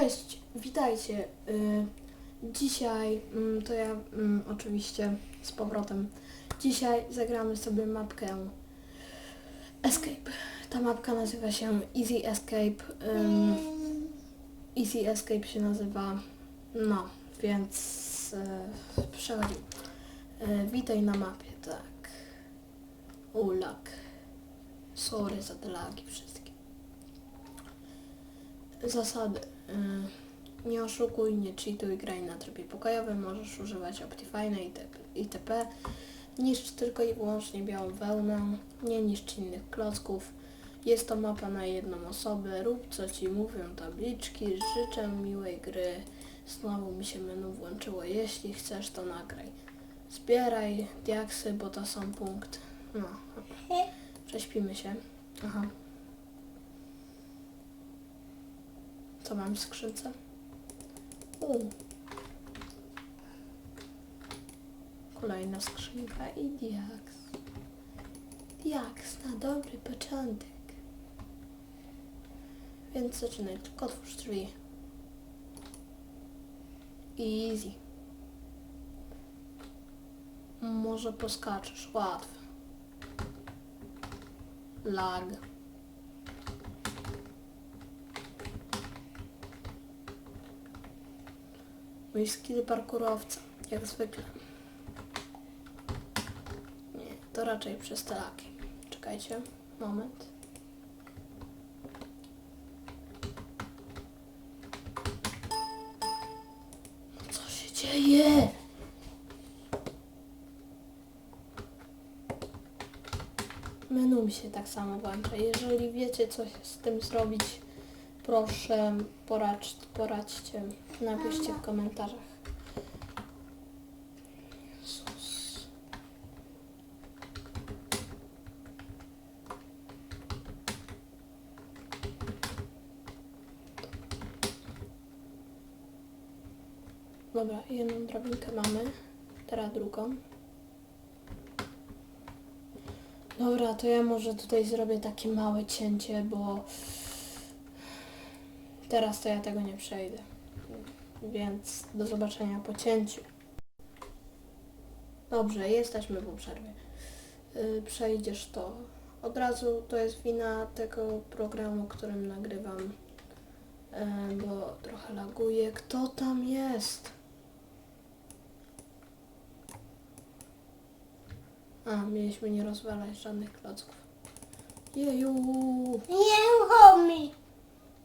Cześć, witajcie. Y, Dzisiaj mm, to ja mm, oczywiście z powrotem. Dzisiaj zagramy sobie mapkę Escape. Ta mapka nazywa się Easy Escape. Easy Escape się nazywa. No, więc y, przechodzimy. Y, witaj na mapie, tak. Ulak. Sorry za te lagi wszystkie. Zasady. Y, Nie oszukuj, nie cheatuj, graj na trybie pokojowym, możesz używać Optifine itp. Niszcz tylko i wyłącznie białą wełnę, nie niszcz innych klocków. Jest to mapa na jedną osobę, rób co ci mówią tabliczki, życzę miłej gry. Znowu mi się menu włączyło, jeśli chcesz to nagraj. Zbieraj diaksy, bo to są punkty. No, prześpimy się. Aha. Co mam w skrzynce? U. Kolejna skrzynka i diaks. Diaks na dobry początek. Więc zaczynaj, tylko otwórz drzwi. Easy. Może poskaczesz, łatwo. Lag. Mój skill parkurowca, jak zwykle. Nie, to raczej przez te laki. Czekajcie, moment. Co się dzieje? Menu mi się tak samo włącza. Jeżeli wiecie, co się z tym zrobić, proszę poradź, poradźcie. Napiszcie w komentarzach. Dobra, jedną drabinkę mamy. Teraz drugą. Dobra, to ja może tutaj zrobię takie małe cięcie, bo teraz to ja tego nie przejdę. Więc do zobaczenia po cięciu. Dobrze, jesteśmy po przerwie. Yy, przejdziesz to. Od razu to jest wina tego programu, którym nagrywam, yy, bo trochę laguje. Kto tam jest? A, mieliśmy nie rozwalać żadnych klocków. Jeju! Nie uchom mi.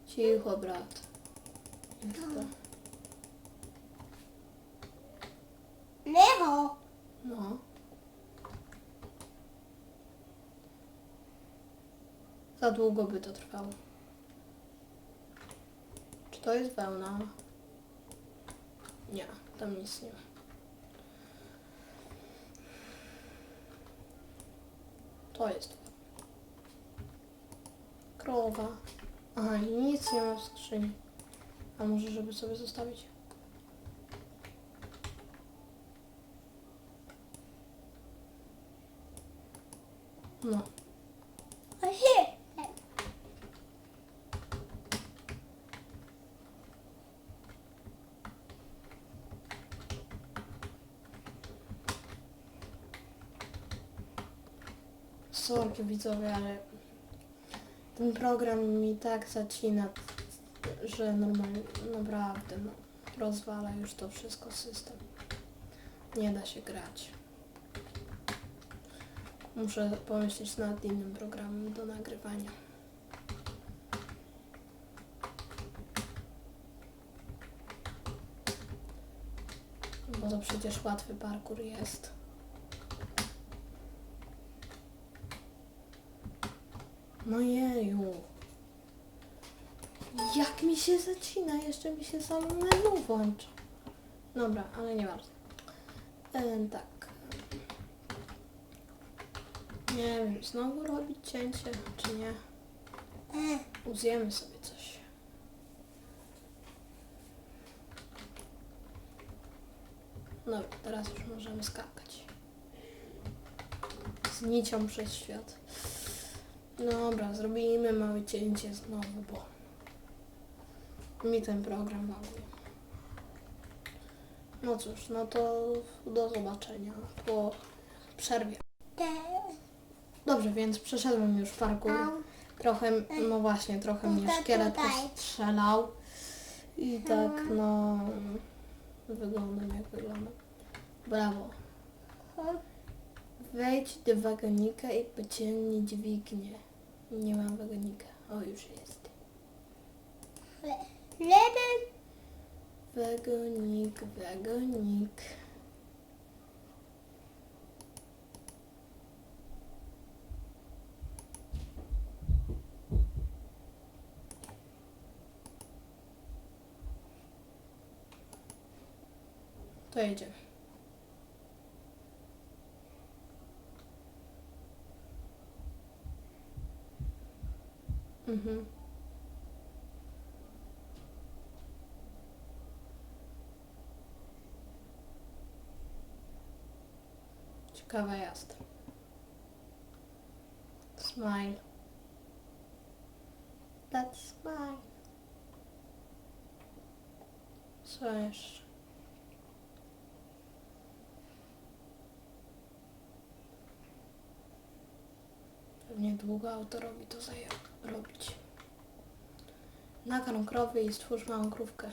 Cicho, brat. Jak to? Lewo. No. Za długo by to trwało. Czy to jest wełna? Nie, tam nic nie ma. To jest. Krowa. Aha, nic nie ma w skrzyni. A może żeby sobie zostawić? No. O się. Sorki widzowie, ale ten program mi tak zacina, że normalnie, naprawdę, no, rozwala już to wszystko system. Nie da się grać. Muszę pomyśleć nad innym programem do nagrywania. Bo to przecież łatwy parkour jest. No jeju. Jak mi się zacina, jeszcze mi się samo menu włącza. Dobra, ale nie warto. Ehm, tak. Nie wiem, znowu robić cięcie, czy nie? E, Uzjemy sobie coś. Dobra, teraz już możemy skakać. Z nicią przez świat. Dobra, zrobimy małe cięcie znowu, bo mi ten program laguje. No cóż, no to do zobaczenia po przerwie. Dobrze, więc przeszedłem już parkour. Trochę, no właśnie, trochę mnie szkielet strzelał. I tak, no, wyglądam jak wyglądam. Brawo. Wejdź do wagonika i pociągnij dźwignię. Nie mam wagonika. O, już jest. Jeden. Wagonik, wagonik. To jedziemy. Mhm. Ciekawa jazda. Smile. That's smile. Co jeszcze? Pewnie długo autorowi to zajęło robić. Nakarm krowy i stwórz małą krówkę.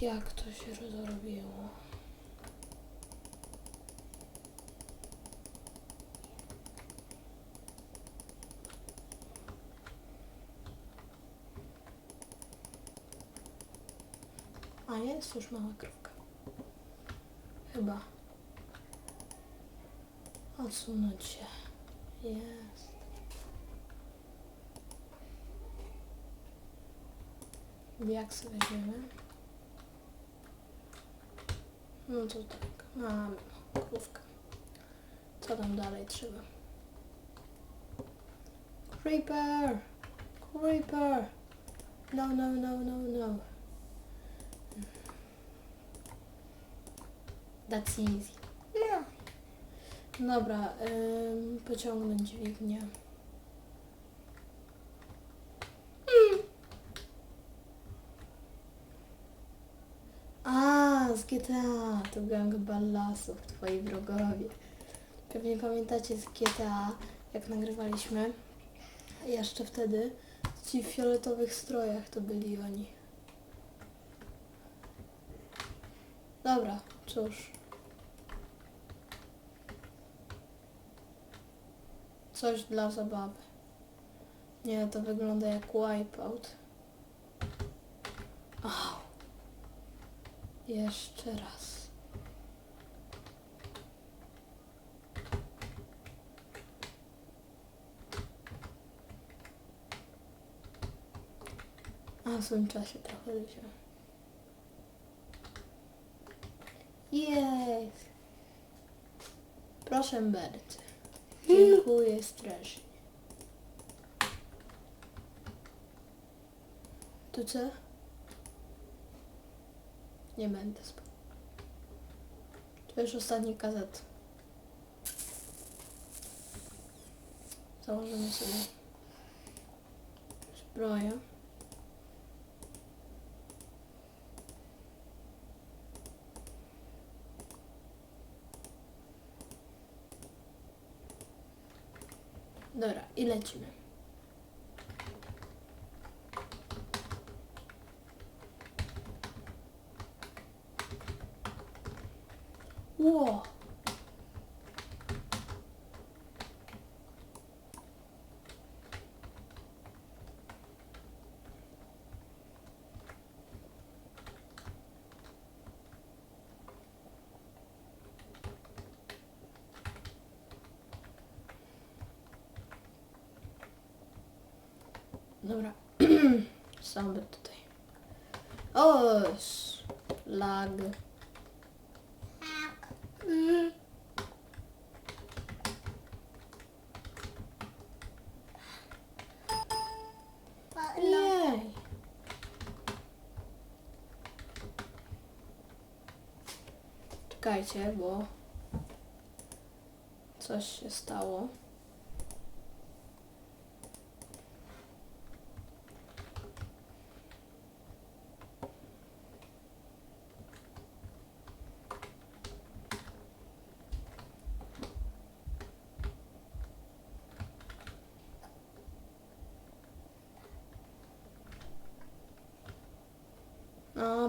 Jak to się zrobiło? A jest już mała krówka. Chyba. Odsunąć się. Jest. Jak sobie weźmiemy? No to tak, mamy krówkę. Co tam dalej trzeba? Creeper! Creeper! No, no, no, no, no. That's easy. Dobra, ym, pociągnąć dźwignię. A, z GTA, to gang ballasów, twoi wrogowie. Pewnie pamiętacie z GTA, jak nagrywaliśmy. Jeszcze wtedy, ci w fioletowych strojach to byli oni. Dobra, cóż. Coś dla zabawy. Nie, to wygląda jak wipeout. Au. Jeszcze raz. A w swoim czasie trochę się. Jest. Proszę bardzo. Dziękuję strasznie. Tu co? Nie będę spał. To już ostatni kazet. Założymy sobie zbroję. Dobra, i lecimy. Ło! Dobra. Sobie tutaj. O, lag. Tak. Mm. Jej. Czekajcie, bo coś się stało.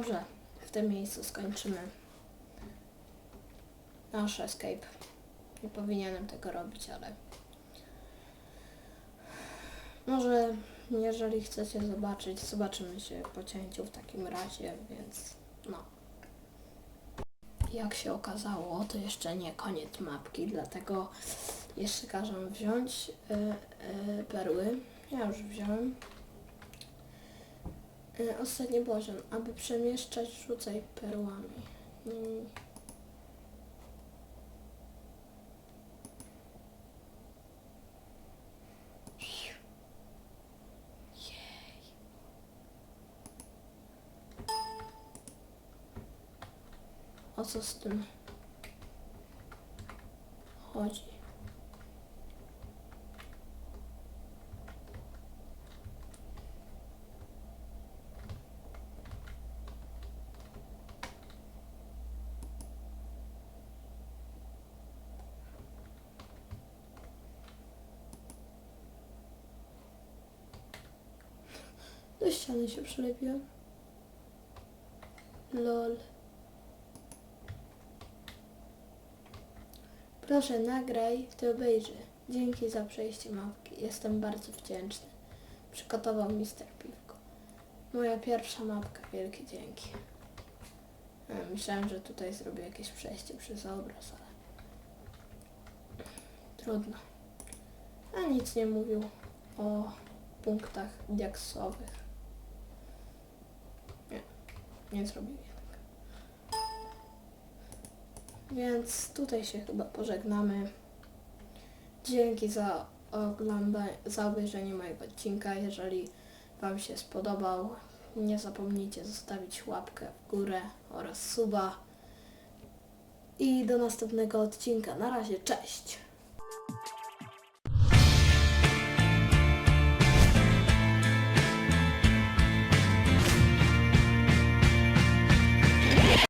Dobrze, w tym miejscu skończymy nasz escape. Nie powinienem tego robić, ale może jeżeli chcecie zobaczyć, zobaczymy się po cięciu w takim razie, więc no. Jak się okazało, to jeszcze nie koniec mapki, dlatego jeszcze każę wziąć y, y, perły. Ja już wziąłem. Y, ostatni poziom. Aby przemieszczać, rzucaj perłami. Mm. O co z tym chodzi? Do ściany się przylepiłem. Lol. Proszę, nagraj, to obejrzy. Dzięki za przejście mapki. Jestem bardzo wdzięczny. Przygotował Mister Piwko. Moja pierwsza mapka. Wielkie dzięki. E, Myślałem, że tutaj zrobię jakieś przejście przez obraz, ale trudno. A nic nie mówił o punktach diaksowych. Nie, zrobił jednak. Więc tutaj się chyba pożegnamy. Dzięki za oglądanie, za obejrzenie mojego odcinka. Jeżeli Wam się spodobał, nie zapomnijcie zostawić łapkę w górę oraz suba. I do następnego odcinka. Na razie, cześć!